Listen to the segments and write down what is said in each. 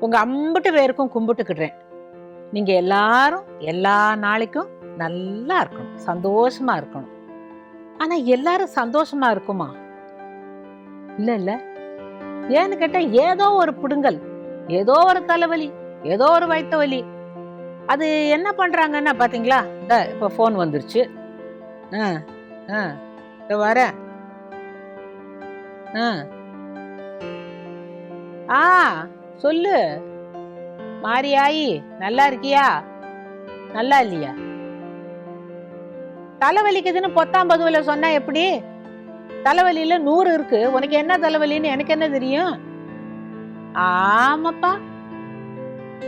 உங்க அம்பிட்டு பேருக்கும் கும்பிட்டுக்கிடுறேன். நீங்க எல்லாரும் எல்லா நாளைக்கும் நல்லா இருக்கணும். சந்தோஷமா இருக்கணும். ஆனா எல்லாரும் சந்தோஷமா இருக்குமா? இல்ல இல்ல. ஏன்னு கேட்டால் ஏதோ ஒரு பிடுங்கல் ஏதோ ஒரு தலைவலி ஏதோ ஒரு வயித்த வலி. அது என்ன பண்றாங்கன்னா பார்த்தீங்களா இந்த இப்போ ஃபோன் வந்துருச்சு. ஆ ஆ இப்போ வரேன் ஆ. ஆ. சொல்லு. மாரியாயி நல்லா இருக்கியா? நல்லா இல்லையா? தலைவலிக்குதுன்னு பொத்தாம் பதுவில சொன்னா எப்படி? தலைவலியில நூறு இருக்கு. உனக்கு என்ன தலைவலின்னு எனக்கு என்ன தெரியும்? ஆமாப்பா.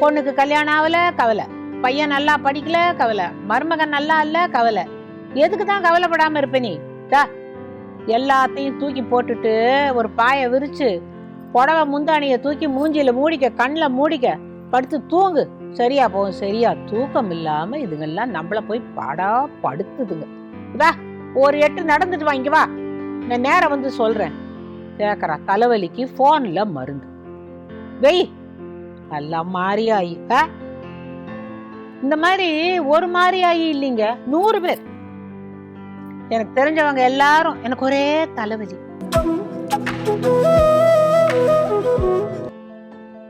பொண்ணுக்கு கல்யாணம் ஆகல கவலை. பையன் நல்லா படிக்கல கவலை. மருமகன் நல்லா இல்ல கவலை. எதுக்கு தான் கவலைப்படாம இருப்ப நீ? எல்லாத்தையும் தூக்கி போட்டுட்டு ஒரு பாயை விரிச்சு புடவை முந்தானியை தூக்கி மூஞ்சியில் மூடிக்க கண்ணில் மூடிக்க படுத்து தூங்கு. சரியா போகும் சரியா. தூக்கம் இல்லாமல் இதுங்கெல்லாம் நம்மள போய் பாடா படுத்துதுங்க. இதா ஒரு எட்டு நடந்துட்டு வாங்க வா. நான் நேரம் வந்து சொல்கிறேன் கேட்குறா தலைவலிக்கு ஃபோனில் மருந்து. வெய் நல்லா மாறியாயி ஆ? இந்த மாதிரி ஒரு மாறியாயி இல்லைங்க நூறு பேர். எனக்கு தெரிஞ்சவங்க எல்லாரும் எனக்கு ஒரே தலைவலி.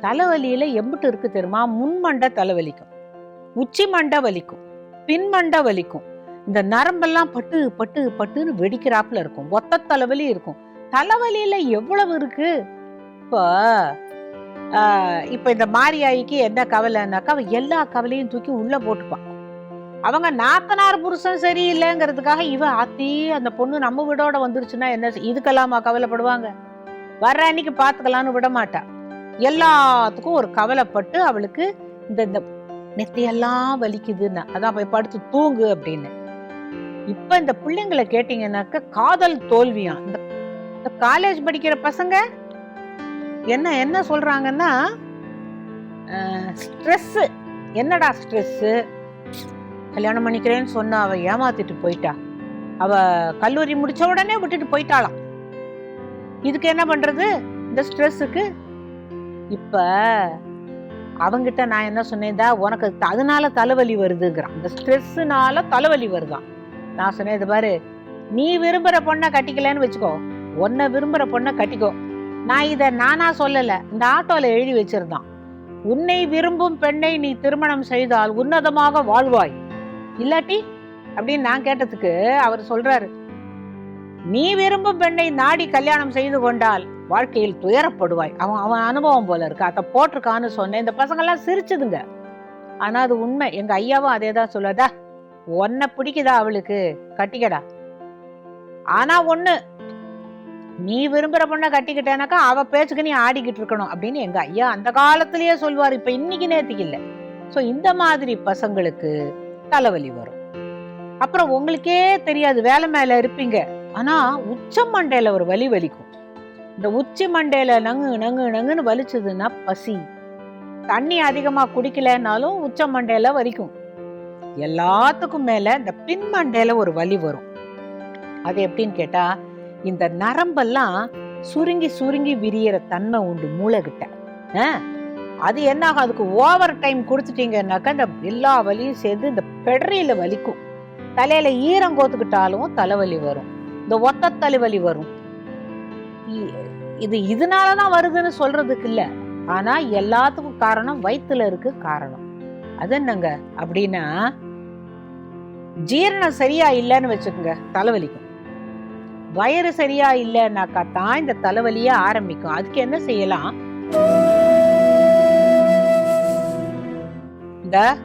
தலைவலியில் எம்பிட்டு இருக்கு தெரியுமா? முன்மண்டை தலைவலிக்கும். உச்சி மண்டை வலிக்கும். பின்மண்டை வலிக்கும். இந்த நரம்பெல்லாம் பட்டு பட்டு பட்டுன்னு வெடிக்கிறாப்புல இருக்கும். ஒத்த தலைவலி இருக்கும். தலைவலியில எவ்வளவு இருக்கு? இப்போ இப்போ இந்த மாரியாயிக்கு என்ன கவலைன்னாக்கா எல்லா கவலையும் தூக்கி உள்ள போட்டுப்பான். அவங்க நாத்தனார் புருஷன் சரியில்லைங்கிறதுக்காக இவ ஆத்தி அந்த பொண்ணு நம்ம வீடோட வந்துருச்சுன்னா என்ன செய்- இதுக்கெல்லாமா கவலைப்படுவாங்க? வர்ற அன்னைக்கு பாத்துக்கலாம்னு விட மாட்டா எல்லாத்துக்கும் ஒரு கவலைப்பட்டு அவளுக்கு இந்த இந்த நெத்தியெல்லாம் வலிக்குதுன்னு. அதான் போய் படுத்து தூங்கு அப்படின்னு. இப்ப இந்த பிள்ளைங்களை கேட்டீங்கன்னாக்க காதல் தோல்வியா இந்த காலேஜ் படிக்கிற பசங்க என்ன என்ன சொல்றாங்கன்னா ஸ்ட்ரெஸ் என்னடா ஸ்ட்ரெஸ் கல்யாணம் பண்ணிக்கிறேன்னு சொன்ன அவ ஏமாத்திட்டு போயிட்டா. அவ கல்லூரி முடிச்ச உடனே விட்டுட்டு போயிட்டாளாம். இதுக்கு என்ன பண்றது? இந்த ஸ்ட்ரெஸ்ஸுக்கு இப்ப அவங்கிட்ட நான் என்ன சொன்னேன்டா உனக்கு அதனால தலைவலி வருதுங்கிறான். இந்த ஸ்ட்ரெஸ்ஸுனால தலைவலி வருதான். நான் சொன்னேன் இது பாரு நீ விரும்புற பொண்ணை கட்டிக்கலன்னு வச்சுக்கோ. உன்னை விரும்புற பொண்ணை கட்டிக்கோ. நான் இதை நானா சொல்லலை இந்த ஆட்டோல எழுதி வச்சிருந்தான். உன்னை விரும்பும் பெண்ணை நீ திருமணம் செய்தால் உன்னதமாக வாழ்வாய். இல்லாட்டி அப்படின்னு நான் கேட்டதுக்கு அவர் சொல்றாரு நீ விரும்பும் பெண்ணை நாடி கல்யாணம் செய்து கொண்டால் வாழ்க்கையில் துயரப்படுவாய். அவன் அவன் அனுபவம் போல இருக்கு. அதை போட்டிருக்கான்னு சொன்னேன். இந்த பசங்க எல்லாம் சிரிச்சுதுங்க. ஆனா அது உண்மை. எங்க ஐயாவும் அதே தான் சொல்லாதா உன்னை பிடிக்குதா அவளுக்கு? கட்டிக்கடா. ஆனா ஒண்ணு நீ விரும்புற பொண்ணை கட்டிக்கிட்டேனாக்கா அவ பேச்சுக்கு நீ ஆடிக்கிட்டு இருக்கணும். அப்படின்னு எங்க ஐயா அந்த காலத்திலேயே சொல்வார் இப்ப இன்னைக்கு நேத்துக்கு இல்ல. சோ இந்த மாதிரி பசங்களுக்கு தலைவலி வரும். அப்புறம் உங்களுக்கே தெரியாது வேலை மேல இருப்பீங்க. ஆனா உச்சம் மண்டையில ஒரு வலி வலிக்கும். இந்த உச்சி மண்டையில நங்கு நங்கு நங்குன்னு வலிச்சதுன்னா பசி. தண்ணி அதிகமா குடிக்கலனாலும் உச்ச மண்டையில வலிக்கும். எல்லாத்துக்கும் மேல இந்த பின் மண்டையில ஒரு வலி வரும். அது எப்படின்னு கேட்டா இந்த நரம்பெல்லாம் சுருங்கி சுருங்கி விரியற தன்மை உண்டு மூளை கிட்ட அது என்ன ஆகும்? அதுக்கு ஓவர் டைம் கொடுத்துட்டீங்கன்னாக்கா இந்த எல்லா வலியும் சேர்ந்து இந்த பெடரியில வலிக்கும். தலையில ஈரம் கோத்துக்கிட்டாலும் தலைவலி வரும். இந்த ஒத்த தலைவலி வரும். இது இது இதனாலதான் வருதுன்னு சொல்றதுக்கு இல்ல. ஆனா எல்லாத்துக்கும் காரணம் வயித்துல இருக்கு காரணம். அது என்னங்க? அப்படின்னா ஜீரணம் சரியா இல்லைன்னு வச்சுக்கோங்க தலைவலிக்கும். வயிறு சரியா இல்லைன்னாக்கா தான் இந்த தலைவலியே ஆரம்பிக்கும். அதுக்கு என்ன செய்யலாம்? இந்த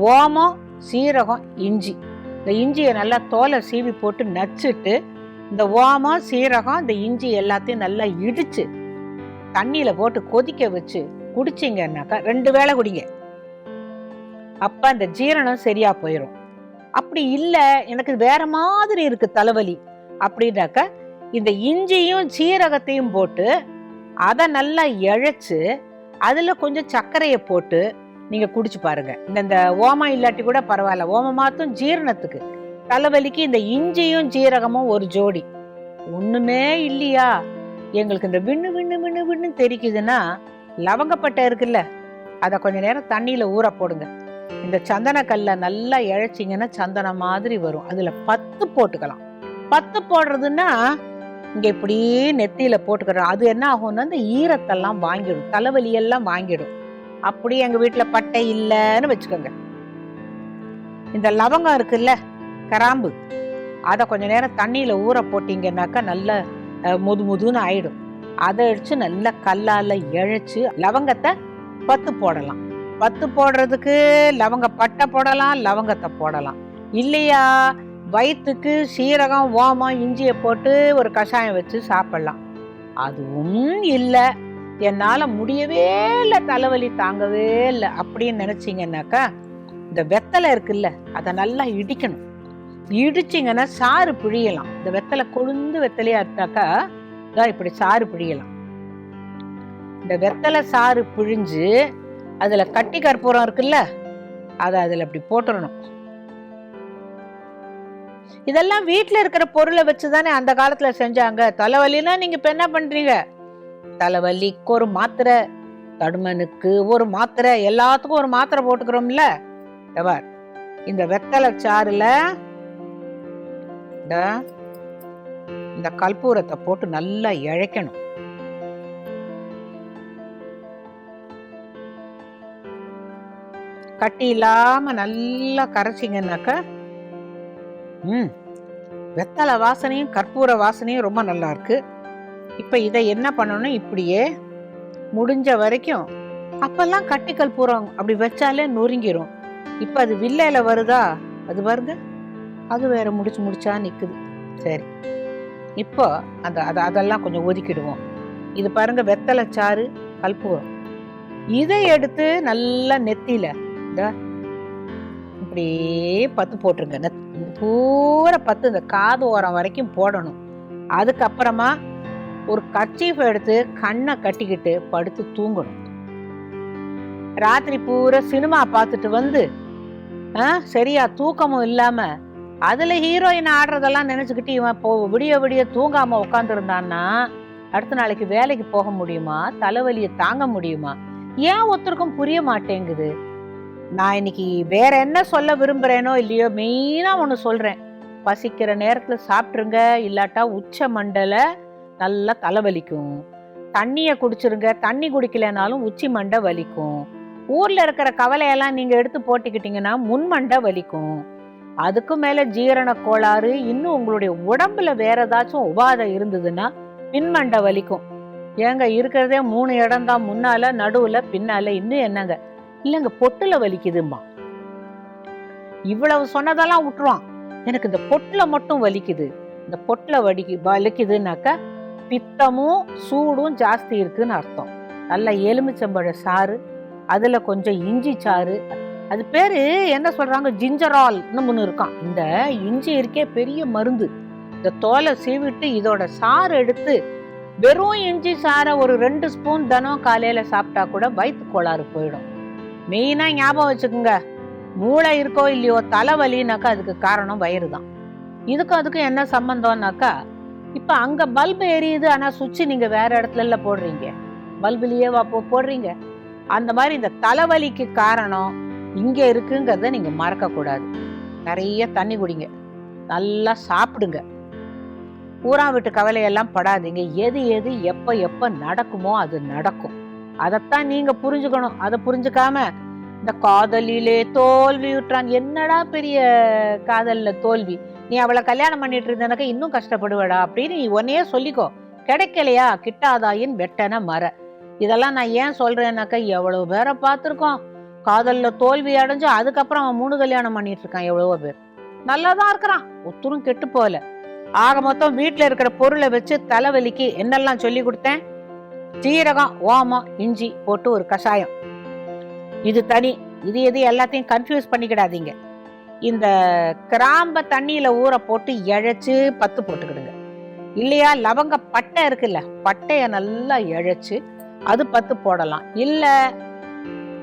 ஓமம் சீரகம் இஞ்சி. இந்த இஞ்சியை நல்லா தோலை சீவி போட்டு நச்சுட்டு இந்த ஓமம் சீரகம் இந்த இஞ்சி எல்லாத்தையும் நல்லா இடித்து தண்ணியில் போட்டு கொதிக்க வச்சு குடிச்சிங்கன்னாக்கா ரெண்டு வேளை குடிங்க. அப்போ அந்த ஜீரணம் சரியாக போயிடும் அப்படி இல்லை எனக்கு வேற மாதிரி இருக்குது தலைவலி அப்படின்னாக்க இந்த இஞ்சியும் சீரகத்தையும் போட்டு அதை நல்லா இழைச்சி அதில் கொஞ்சம் சர்க்கரையை போட்டு நீங்கள் குடிச்சு பாருங்க. இந்த இந்த ஓமம் இல்லாட்டி கூட பரவாயில்ல. ஓமம் மாத்தும் ஜீரணத்துக்கு. தலைவலிக்கு இந்த இஞ்சியும் ஜீரகமும் ஒரு ஜோடி. ஒண்ணுமே இல்லையா? எங்களுக்கு இந்த விண்ணு விண்ணு விண்ணு விண்ணு தெரிக்குதுன்னா லவங்கப்பட்டை இருக்குல்ல அதை கொஞ்ச நேரம் தண்ணியில ஊற போடுங்க. இந்த சந்தன கல்லை நல்லா இழைச்சிங்கன்னா சந்தனம் மாதிரி வரும். அதுல பத்து போட்டுக்கலாம். பத்து போடுறதுன்னா இங்க இப்படி நெத்தியில போட்டுக்கிறோம். அது என்ன ஆகும்னா இந்த ஈரத்தெல்லாம் வாங்கிடும். தலைவலி எல்லாம் வாங்கிடும். அப்படி எங்க வீட்டுல பட்டை இல்லைன்னு வச்சுக்கோங்க. இந்த லவங்கம் இருக்குல்ல கராம்பு. அதை கொஞ்ச நேரம் தண்ணியில் ஊற போட்டிங்கனாக்கா நல்ல முது முதுன்னு ஆயிடும். அதை அடித்து நல்லா கல்லால் இழைச்சி லவங்கத்தை பத்து போடலாம். பத்து போடுறதுக்கு லவங்க பட்டை போடலாம் லவங்கத்தை போடலாம். இல்லையா? வயிற்றுக்கு சீரகம் ஓமம் இஞ்சியை போட்டு ஒரு கஷாயம் வச்சு சாப்பிடலாம். அதுவும் இல்லை. என்னால் முடியவே இல்லை தலைவலி தாங்கவே இல்லை அப்படின்னு நினச்சிங்கன்னாக்கா இந்த வெத்தலை இருக்குல்ல அதை நல்லா இடிக்கணும். இடிச்சிங்கன்னா சாறு பிழியலாம். இந்த வெத்தலை கொழுந்து வெத்தலையா இருந்தாக்கா தான் இப்படி சாறு பிழியலாம். இந்த வெத்தலை சாறு பிழிஞ்சு அதுல கட்டி கற்பூரம் இருக்குல்ல அதை அதுல அப்படி போட்டுடணும் இதெல்லாம் வீட்டில் இருக்கிற பொருளை வச்சு தானே அந்த காலத்துல செஞ்சாங்க. தலைவலினா நீங்க இப்போ என்ன பண்றீங்க? தலைவலிக்கு ஒரு மாத்திரை தடுமனுக்கு ஒரு மாத்திரை எல்லாத்துக்கும் ஒரு மாத்திரை போட்டுக்கிறோம்ல. இந்த வெத்தலை சாறுல இந்த இந்த கற்பூரத்தை போட்டு நல்லா இழைக்கணும். கட்டி இல்லாம நல்லா கரைச்சிங்கனாக்க ம் வெத்தலை வாசனையும் கற்பூர வாசனையும் ரொம்ப நல்லா இருக்கு. இப்ப இதை என்ன பண்ணணும்? இப்படியே முடிஞ்ச வரைக்கும் அப்பெல்லாம் கட்டி கற்பூரம் அப்படி வச்சாலே நொறுங்கிரும். இப்ப அது வில்லையில வருதா? அது வருது அது வேற முடிச்சு முடிச்சா நிக்குது. சரி. இப்போ அந்த அதை அதெல்லாம் கொஞ்சம் ஒதுக்கிடுவோம். இது பாருங்க வெத்தலை சாறு கற்பூரம் இதை எடுத்து நல்லா நெத்தியில இந்த அப்படியே பத்து போட்டுருங்க. நெத்- பூரா பத்து இந்த காது ஓரம் வரைக்கும் போடணும். அதுக்கப்புறமா ஒரு கர்ச்சீஃப் எடுத்து கண்ணை கட்டிக்கிட்டு படுத்து தூங்கணும். ராத்திரி பூரா சினிமா பார்த்துட்டு வந்து ஆ, சரியா தூக்கமும் இல்லாமல் அதில் ஹீரோயின் ஆடுறதெல்லாம் நினச்சிக்கிட்டு இவன் போ விடிய விடிய தூங்காமல் உட்காந்துருந்தான்னா அடுத்த நாளைக்கு வேலைக்கு போக முடியுமா? தலைவலியை தாங்க முடியுமா? ஏன் ஒருத்தருக்கும் புரிய மாட்டேங்குது? நான் இன்னைக்கு வேற என்ன சொல்ல விரும்புகிறேனோ இல்லையோ மெயினாக ஒன்று சொல்கிறேன் பசிக்கிற நேரத்தில் சாப்பிட்ருங்க இல்லாட்டா உச்ச மண்டல நல்லா தலைவலிக்கும். தண்ணியை குடிச்சிருங்க தண்ணி குடிக்கலைனாலும் உச்சி மண்டை வலிக்கும். ஊரில் இருக்கிற கவலையெல்லாம் நீங்கள் எடுத்து போட்டுக்கிட்டீங்கன்னா முன்மண்டை வலிக்கும். அதுக்கும் மேல ஜீரண கோளாறு இன்னும் உங்களுடைய உடம்புல வேற ஏதாச்சும் உபாதை இருந்ததுன்னா பின்மண்டை வலிக்கும். ஏங்க இருக்கிறதே மூணு இடம் தான் முன்னால நடுவுல பின்னால இன்னும் என்னங்க? இல்லைங்க பொட்டுல வலிக்குதும்மா. இவ்வளவு சொன்னதெல்லாம் விட்டுருவான். எனக்கு இந்த பொட்டுல மட்டும் வலிக்குது. இந்த பொட்டுல வலிக்கு வலிக்குதுன்னாக்க பித்தமும் சூடும் ஜாஸ்தி இருக்குன்னு அர்த்தம். நல்ல எலுமிச்சம்பழ சாறு அதுல கொஞ்சம் இஞ்சி சாறு அது பேரு என்ன சொல்றாங்க? ஜிஞ்சரால்னு ஒன்று இருக்கான் இந்த இஞ்சி இருக்கே பெரிய மருந்து. இந்த தோலை சீவிட்டு இதோட சாறு எடுத்து வெறும் இஞ்சி சாறை ஒரு ரெண்டு ஸ்பூன் தினம் காலையில சாப்பிட்டா கூட வயிற்று கோளாறு போயிடும். மெயினா ஞாபகம் வச்சுக்கோங்க. மூளை இருக்கோ இல்லையோ தலைவலினாக்கா அதுக்கு காரணம் வயிறு தான். இதுக்கும் அதுக்கும் என்ன சம்பந்தம்னாக்கா இப்போ அங்கே பல்பு எரியுது ஆனால் சுவிட்ச் நீங்கள் வேற இடத்துல போடுறீங்க. பல்புலேயே வா போடுறீங்க. அந்த மாதிரி இந்த தலைவலிக்கு காரணம் இங்க இருக்குங்கிறத நீங்க மறக்க கூடாது நிறைய தண்ணி குடிங்க. நல்லா சாப்பிடுங்க. ஊரா விட்டு கவலையெல்லாம் படாதீங்க. எது எது எப்ப எப்ப நடக்குமோ அது நடக்கும். அதைத்தான் நீங்க புரிஞ்சுக்கணும். அதை புரிஞ்சுக்காம இந்த காதலிலே தோல்வி விட்டுறான் என்னடா பெரிய காதல்ல தோல்வி? நீ அவளை கல்யாணம் பண்ணிட்டு இருந்தனக்க இன்னும் கஷ்டப்படுவடா அப்படின்னு நீ உன்னையே சொல்லிக்கோ. கிடைக்கலையா? கிட்டாதாயின் வெட்டன மர. இதெல்லாம் நான் ஏன் சொல்றேன்னாக்கா எவ்வளவு பேரை பார்த்துருக்கோம். காதல்ல தோல்வி அடைஞ்சு அதுக்கப்புறம் அவன் மூணு கல்யாணம் பண்ணிட்டு இருக்கான் எவ்வளவோ பேர். நல்லா தான் இருக்கிறான். ஒத்தரும் கெட்டு போகல. ஆக மொத்தம் வீட்டில் இருக்கிற பொருளை வச்சு தலைவலிக்கு என்னெல்லாம் சொல்லி கொடுத்தேன்? சீரகம் ஓமம் இஞ்சி போட்டு ஒரு கஷாயம். இது தனி. இது எது எல்லாத்தையும் கன்ஃபியூஸ் பண்ணிக்கிடாதீங்க. இந்த கிராம்ப தண்ணியில ஊற போட்டு இழைச்சு பத்து போட்டுக்கிடுங்க. இல்லையா லவங்க பட்டை இருக்குல்ல பட்டையை நல்லா இழைச்சு அது பத்து போடலாம். இல்லை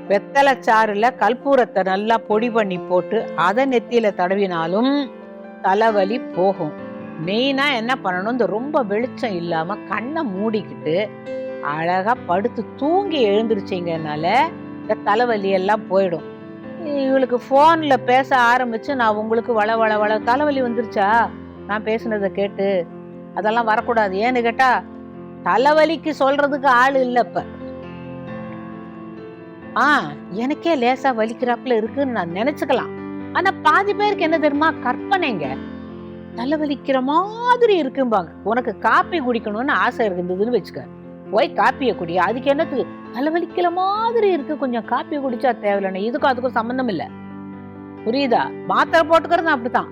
வெத்தலை சாறுல கற்பூரத்தை நல்லா பொடி பண்ணி போட்டு அதை நெத்தியில தடவினாலும் தலைவலி போகும். மெயினா என்ன பண்ணணும்? இந்த ரொம்ப வெளிச்சம் இல்லாம கண்ணை மூடிக்கிட்டு அழகா படுத்து தூங்கி எழுந்திருச்சிங்கனால இந்த தலைவலி எல்லாம் போயிடும். இவளுக்கு ஃபோனில் பேச ஆரம்பித்து நான் உங்களுக்கு வள வள வள தலைவலி வந்துருச்சா? நான் பேசுனதை கேட்டு. அதெல்லாம் வரக்கூடாது. ஏன்னு கேட்டால் தலைவலிக்கு சொல்கிறதுக்கு ஆள் இல்லை இப்போ. ஆ எனக்கே லேசா வலிக்கிறாப்புல இருக்குன்னு நான் நினைச்சுக்கலாம். ஆனா பாதி பேருக்கு என்ன தெரியுமா? கற்பனைங்க. தலைவலிக்கிற மாதிரி இருக்கும்பாங்க. உனக்கு காப்பி குடிக்கணும்னு ஆசை இருந்ததுன்னு வச்சுக்க. போய் காப்பியை குடி. அதுக்கு என்னத்துக்கு தலைவலிக்கிற மாதிரி இருக்கு. கொஞ்சம் காப்பி குடிச்சா தேவையில்லைன்னு. இதுக்கும் அதுக்கும் சம்மந்தம் இல்ல. புரியுதா? மாத்திரை போட்டுக்கிறது அப்படித்தான்.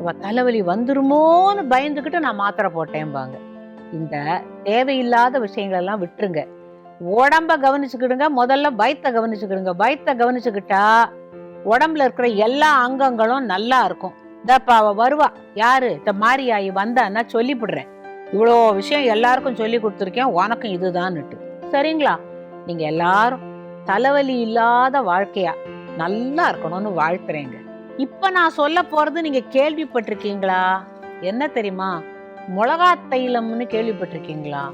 அவ தலைவலி வந்துருமோன்னு பயந்துகிட்டு நான் மாத்திரை போட்டேன்பாங்க. இந்த தேவையில்லாத விஷயங்கள் எல்லாம் விட்டுருங்க. உடம்ப கவனிச்சுக்கிடுங்க முதல்ல பயத்தை கவனிச்சுக்கிடுங்க. பயத்தை கவனிச்சுக்கிட்டா உடம்புல இருக்கிற எல்லா அங்கங்களும் நல்லா இருக்கும். இதப்பா அவ வருவா. யாரு? இந்த மாரியாயி வந்தான்னா சொல்லிவிடுறேன் இவ்வளோ விஷயம் எல்லாருக்கும் சொல்லி கொடுத்துருக்கேன். உனக்கும் இதுதான்னுட்டு. சரிங்களா? நீங்க எல்லாரும் தலைவலி இல்லாத வாழ்க்கையா? நல்லா இருக்கணும்னு வாழ்த்துறேங்க. இப்ப நான் சொல்ல போறது நீங்க கேள்விப்பட்டிருக்கீங்களா? என்ன தெரியுமா? மிளகா தைலம்னு கேள்விப்பட்டிருக்கீங்களா?